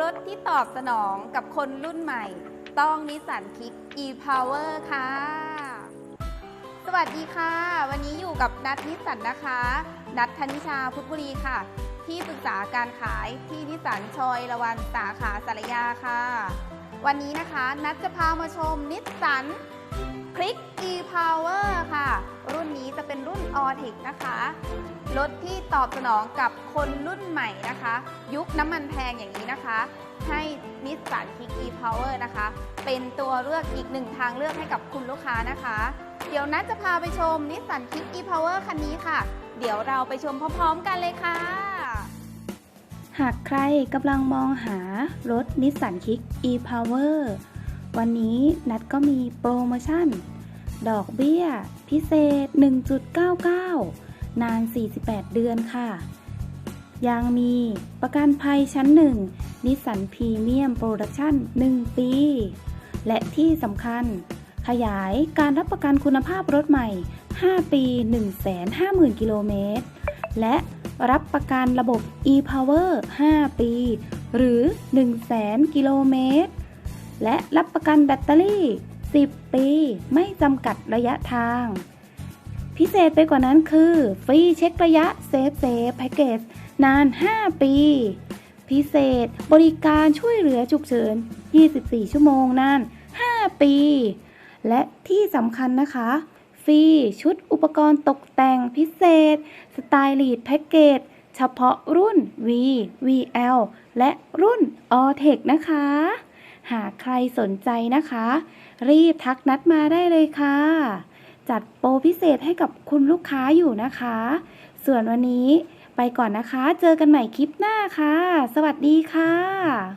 รถที่ตอบสนองกับคนรุ่นใหม่ ต้องนิสสันคิก e-power ค่ะ สวัสดีค่ะ วันนี้อยู่กับนัทนิสสันนะคะ นัทธนิชาพุทธบุรีค่ะ ที่ปรึกษาการขายที่นิสสันชอยละวันสาขาสารยาค่ะ วันนี้นะคะ นัทจะพามาชมนิสสันคลิก e-power ค่ะรุ่นนี้จะ เป็นรุ่นะคะรถที่ตอบสนองกับคนรุ่นใหม่นะคะ ยุคน้ำมันแพงอย่างนี้นะคะ ให้นิสสันคิก e-power นะคะ เป็นตัวเลือกอีกหนึ่งทางเลือกให้กับคุณลูกค้านะคะ เดี๋ยวนัทจะพาไปชมนิสสันคิก e-power คันนี้ค่ะ เดี๋ยวเราไปชมพร้อมๆกันเลยค่ะ หากใครกำลังมองหารถนิสสันคิก e-power วันนี้นัดก็มีโปรโมชั่น ดอกเบี้ย พิเศษ 1.99 นาน 48 เดือนค่ะ ยังมีประกันภัยชั้น1นิสสันพรีเมียมโปรดักชั่น 1 ปี และที่สำคัญ ขยายการรับประกันคุณภาพรถใหม่ 5 ปี 150,000 กิโลเมตร และรับประกันระบบ e-power 5 ปี หรือ 100,000 กิโลเมตร และรับประกันแบตเตอรี่ 10 ปี ไม่จำกัดระยะทาง พิเศษไปกว่านั้นคือ ฟรีเช็คระยะเซฟเซฟแพ็กเกจนาน 5 ปี พิเศษบริการช่วยเหลือฉุกเฉิน 24 ชั่วโมงนาน 5 ปี และที่สำคัญนะคะ ฟรีชุดอุปกรณ์ตกแต่งพิเศษ สไตลีดแพ็กเกจเฉพาะรุ่น V VL และรุ่น a l t e c นะคะ หากใครสนใจนะคะ รีบทักนัดมาได้เลยค่ะ จัดโปรพิเศษให้กับคุณลูกค้าอยู่นะคะ ส่วนวันนี้ไปก่อนนะคะ เจอกันใหม่คลิปหน้าค่ะ สวัสดีค่ะ